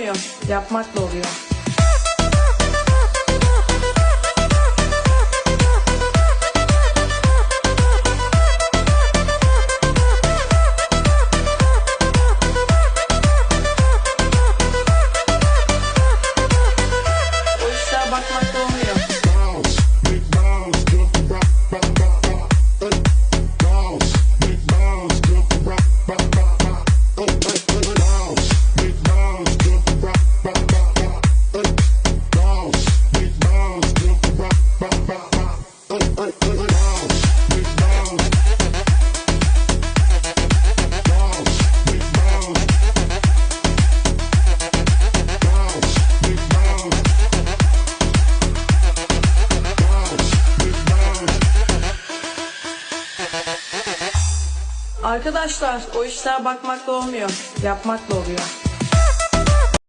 olmuyor, yapmakla oluyor. Oysa bakmak Arkadaşlar o işler bakmakla olmuyor, yapmakla oluyor.